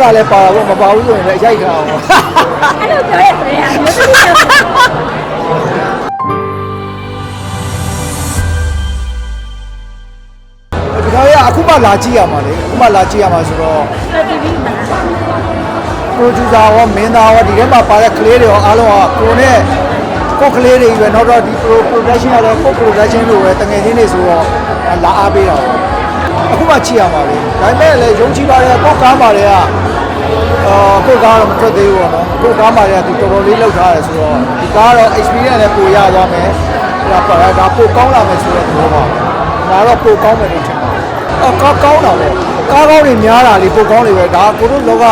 ဒါလည်းပါတော့မပါဘူးဆိုရင်လည်းရိုက်ခံအောင်အဲ့လိုပြောရဲဆိုရင်အမျိုးသမီးတွေဒီခါရအခုမှလာကြည့်ရမှာလေအခုမှလာကြည့်ရမှာဆိုတော့တီဗီမှာပရိုဂျူဆာရောမင်းသားရောဒီထဲမှာပါတဲ့ကလေးတွေရောအားလုံးကကိုနဲ့ကိုယ်ကလေးတွေရွယ်နောက်တော့ဒီ pro production ရတော့ကို production လို့ပဲတငယ်ချင်းတွေဆိုတော့လာအားပေးတာပေါ့အခုမှကြည့်ရမှာလေဒါပေမဲ့လည်းယုံကြည်ပါတယ်ကိုကားပါတယ်က အာကိုကားတော့မထွက်သေးဘူးပေါ့နော်ကိုကားပါတယ်ကသူတော်တော်လေးလောက်ထားတယ်ဆိုတော့ဒီကားတော့ experience လည်းပိုရသွားမယ်ဒါပါဒါပိုကောင်းလာမယ်ဆိုတဲ့သဘောပါဒါတော့ပိုကောင်းမယ်လို့ထင်ပါတယ်အော်ကားကောင်းတာပဲကားကောင်းတွေများတာလေပိုကောင်းတွေပဲဒါကိုတို့လောက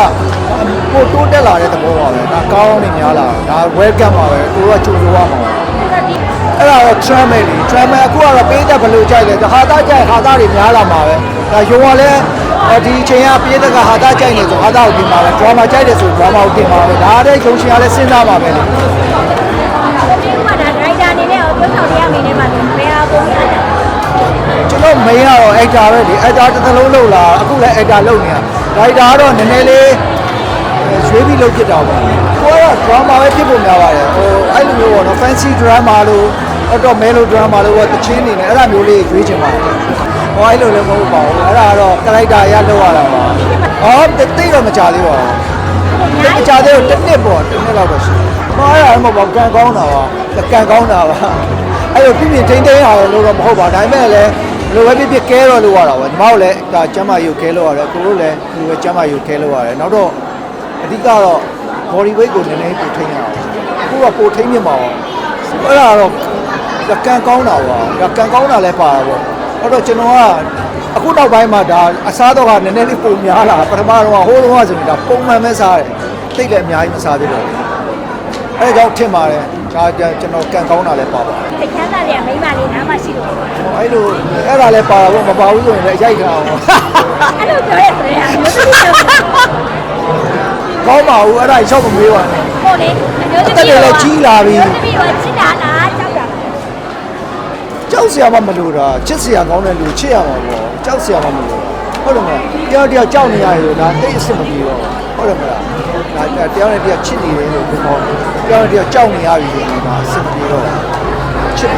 ပိုတိုးတက်လာတဲ့သဘောပါပဲဒါကောင်းနေများလာဒါ welcome ပါပဲကိုကကြိုးဆိုရမှာပါအဲ့ဒါတော့ tram လေ tram အခုကတော့ပေးတဲ့ဘယ်လိုကြိုက်လဲဟာသားကြိုက်ဟာသားတွေများလာမှာပဲဒါယုံကလည်း ဒီအချိန်ကပေးတဲ့ကဟာသားကြိုက်နေဆိုဟာသားကိုပြင်ပါပဲ drama ကြိုက်တယ်ဆို drama ကိုပြင်ပါပဲဒါတဲ့ယုံရှင်ကလည်းစဉ်းစားပါပဲလေဒီမှာဒါဒရိုက်တာအနေနဲ့ပြောဆောင်ရမယ်နဲ့မှာဘယ်ဟာပုံရတာကျွန်တော်မင်းကတော့ actor ပဲလေ actor တစ်သလုံးလုံးလာအခုလည်း actor လုပ်နေတာ writer ကတော့နည်းနည်းလေးရွေးပြီးလုပ်ဖြစ်တာပေါ့ကိုကတော့ drama ပဲဖြစ်ဖို့များပါတယ်ဟိုအဲ့လိုမျိုးပေါ့နော် fancy drama လို့အတော့ melo drama လို့ပေါ့တချင်းနေနေအဲ့ဒါမျိုးလေးရွေးချင်ပါတယ် ဟောအဲ့လိုလည်းမဟုတ်ပါဘူးအဲ့ဒါကတော့ character ရလောက်ရတာပါဟောတိတ်တော့မကြသေးပါဘူးမကြသေးဘူးတစ်နှစ်ပေါ့တစ်နှစ်လောက်တော့ရှိတယ်ဟောအဲ့ဒါမှမဟုတ်ပါဘူးကံကောင်းတာပါကံကောင်းတာပါအဲ့လိုပြင်းပြင်းထိန်းထိန်းရလို့တော့မဟုတ်ပါဘူးဒါပေမဲ့လည်းလိုပဲပြပြကဲတော့လို့ရတာပါညီမတို့လည်းဒါကျမ်းမာယူကဲလို့ရတယ်ကိုတို့လည်းဒီလိုပဲကျမ်းမာယူကဲလို့ရတယ်နောက်တော့အဓိကတော့ body weight ကိုနည်းနည်းပိုထိန်းရအောင်အခုကပိုထိန်းမြင့်ပါအောင်အဲ့ဒါတော့ကံကောင်းတာပါဒါကံကောင်းတာလည်းပါတာပေါ့ အဲ့တော့ကျွန်တော်ကအခုနောက်ပိုင်းမှာဒါအစားတော့ကနည်းနည်းလေးပုံများလာပထမတော့ဟိုးတော့ဆိုရင်ဒါပုံမှန်ပဲစားတယ်တိတ်လည်းအများကြီးမစားသေးတော့ဘူးအဲ့ဒါကြောင့်ထင်ပါတယ်ဒါကျွန်တော်ကံကောင်းတာလည်းပါပါထိတ်ချမ်းသာတဲ့မိန်းမလေးနားမရှိလို့အဲ့လိုအဲ့ဒါလည်းပါတာပေါ့မပါဘူးဆိုရင်လည်းရိုက်ခံအောင်အဲ့လိုပြောရဲဆိုရင်အမျိုးသမီးတွေကောင်းပါဘူးအဲ့ဒါရှောက်မမေးပါနဲ့ပေါ့လေအမျိုးသမီးအသက်တွေလည်းကြီးလာပြီအမျိုးသမီးကချစ်တာလား ကြောက်တာကြောက်စရာမှမလိုတာချစ်စရာကောင်းတဲ့လူချစ်ရမှာပေါ့ကြောက်စရာမှမလိုတာဟုတ်တယ်မလားတယောက်တယောက်ကြောက်နေရတယ်ဒါတိတ်အစ်စ်မပြေတော့ဟုတ်တယ်မလားဒါတယောက်နဲ့တယောက်ချစ်နေတယ်လို့ပြောတယောက်နဲ့တယောက်ကြောက်နေရပြီဆိုရင်ဒါအစ်စ်မပြေတော့ချစ်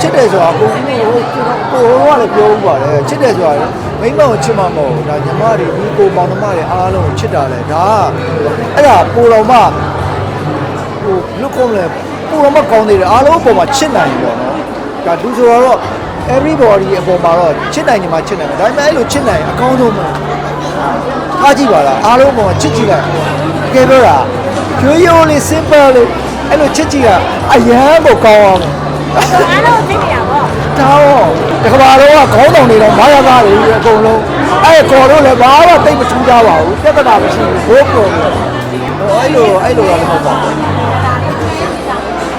ချစ်တယ်ဆိုတာကိုဟိုကိုဟိုကလည်းပြောဦးပါတယ်ချစ်တယ်ဆိုတာမိမကိုချစ်မှမဟုတ်ဒါညီမတွေဒီကိုမောင်နှမတွေအားလုံးကိုချစ်တာလေဒါကအဲ့ဒါကိုတော်မှဟိုလူကုန်လဲကိုတော်မှကောင်းသေးတယ်အားလုံးအပေါ်မှာချစ်နိုင်ပြီပေါ့နော် ဒါလူဆိုတော့ everybody အပေါ်မှာတော့ချစ်နိုင်ညီမှာချစ်နိုင်တယ်ဒါပေမဲ့အဲ့လိုချစ်နိုင်ရင်အကောင်းဆုံးပဲထားကြည့်ပါလားအားလုံးအပေါ်မှာချစ်ကြည့်လိုက်တကယ်ပြောတာရိုးရိုးလေး simple လေးအဲ့လိုချစ်ကြည့်တာအရန်ကိုကောင်းအောင်အားလုံးသိနေတာပေါ့ဒါတော့တကဘာတော့ခေါင်းဆောင်နေတော့မာရသားတွေအကုန်လုံးအဲ့ကော်တော့လည်းဘာမှတိတ်မထူးကြပါဘူးပြဿနာမရှိဘူးဘိုးပေါ်တယ်အဲ့လိုအဲ့လိုတော့မဟုတ်ပါဘူး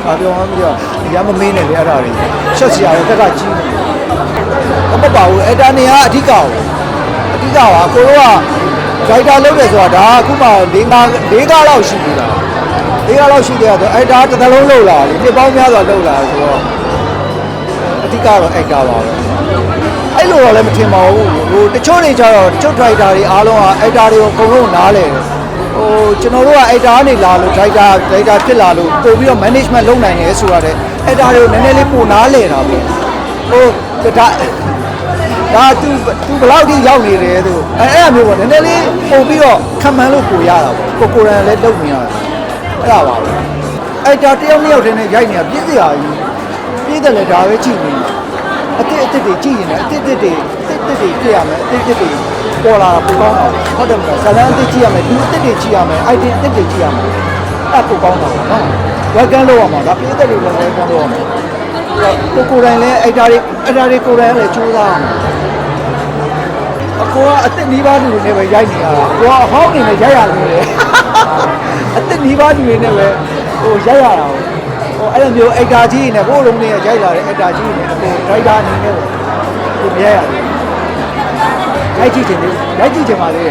ဘာပြောမှမပြောရမမင်းနဲ့လေအဲ့ဒါတွေ ချက်စရာတော့တက်ကကြီးနေမဟုတ်ပါဘူးအဲ့ဒါနေကအဓိကအောင်အဓိကပါကိုတို့ကဂိုက်တာလုပ်တယ်ဆိုတာဒါအခုမှ၄၅၄ကားလောက်ရှိပြီလား၄ကားလောက်ရှိတယ်ဆိုအဲ့ဒါတစ်သလုံးလုပ်လာတယ်ပြပေါင်းများစွာလုပ်လာဆိုတော့အဓိကတော့အဲ့ကားပါပဲအဲ့လိုတော့လည်းမထင်ပါဘူးဟိုတချို့တွေကြတော့တချို့ driver တွေအားလုံးကအဲ့ဒါတွေကိုအကုန်လုံးနားလဲတယ်ဟိုကျွန်တော်တို့ကအဲ့ဒါကနေလာလို့ driver driver ဖြစ်လာလို့ပို့ပြီးတော့ management လုပ်နိုင်တယ်ဆိုတာတဲ့ အဲ့ဒါတွေကိုနည်းနည်းလေးပိုနားလဲတာပေါ့ဟိုဒါဒါ तू तू ဘယ်လောက်ထိရောက်နေတယ်သူအဲအဲ့အမျိုးပေါ့နည်းနည်းလေးပို့ပြီးတော့ခံမှန်းလို့ပို့ရတာပေါ့ကိုကိုရန်လည်းလုပ်နေရတယ်အဲ့ဒါပါပဲအဲ့ဒါတယောက်နှစ်ယောက်တည်းနဲ့ရိုက်နေတာပြည့်စရာကြီးပြည့်တယ်လေဒါပဲကြည့်နေတာအစ်စ်အစ်စ်တွေကြည့်ရင်လည်းအစ်စ်အစ်စ်တွေအစ်စ်အစ်စ်တွေကြည့်ရမယ်အစ်စ်အစ်စ်တွေပေါ်လာတာပိုကောင်းတာဟုတ်တယ်မလားဇလန်းအစ်စ်ကြည့်ရမယ်လူအစ်စ်တွေကြည့်ရမယ် item အစ်စ်တွေကြည့်ရမယ် အဲ့ပိုကောင်းတာပေါ့နော်ဝက်ကန်လို့ရမှာဒါပြည့်တယ်တွေလည်းဝက်ကန်လို့ရမှာကိုကိုယ်တိုင်လည်းအဲ့ဒါတွေအဲ့ဒါတွေကိုယ်တိုင်လည်းကြိုးစားအောင်အကိုကအစ်စ်နီးပါးလူတွေနဲ့ပဲရိုက်နေရတာကိုကအဟောင်းနေနဲ့ရိုက်ရတယ်လေအစ်စ်နီးပါးလူတွေနဲ့ပဲဟိုရိုက်ရတာဟိုအဲ့လိုမျိုးအိတ်တာကြီးနဲ့ဘိုးလုံးတွေရိုက်လာတဲ့အိတ်တာကြီးနဲ့အကိုဒရိုက်တာအနေနဲ့ကိုမရိုက်ရတယ်ရိုက်ကြည့်ချင်တယ်ရိုက်ကြည့်ချင်ပါလေ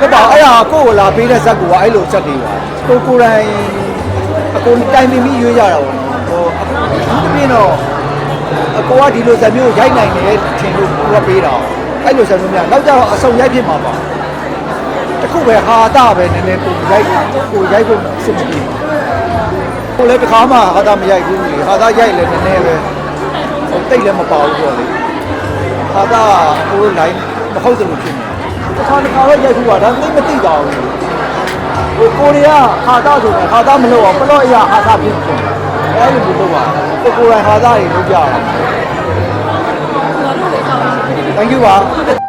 ဟုတ်ပါအဲ့ဒါကိုကိုလာပေးတဲ့ဇက်ကအဲ့လိုဇက်တွေပါကိုကိုယ်တိုင်အကိုတိုင်ပင်ပြီးရွေးရတာပေါ့ဟိုအခုပြင်းတော့အကောကဒီလိုဇာမျိုးရိုက်နိုင်တယ်ထင်လို့ကိုကပေးတာအဲ့လိုဇာမျိုးများနောက်ကြတော့အဆုံရိုက်ဖြစ်မှာပါတခုပဲဟာတာပဲနည်းနည်းကိုရိုက်ကိုရိုက်ဖို့စစ်မပြေကိုလည်းတစ်ခါမှဟာတာမရိုက်ဘူးလေဟာတာရိုက်လည်းနည်းနည်းပဲဟိုတိတ်လည်းမပါဘူးပေါ့လေဟာတာကိုလိုင်းမဟုတ်တယ်လို့ဖြစ်နေ တစ်ခါတစ်ခါပဲရိုက်ဘူးပါဒါသိမသိပါဘူးဟိုကိုရီးယားဟာတာဆိုတော့ဟာတာမလုပ်အောင်ပလော့အရာဟာတာဖြစ်တယ်အဲ့လိုမျိုးလုပ်ပါကိုကိုယ်တိုင်ဟာတာတွေလုပ်ကြအောင် Thank you ပါ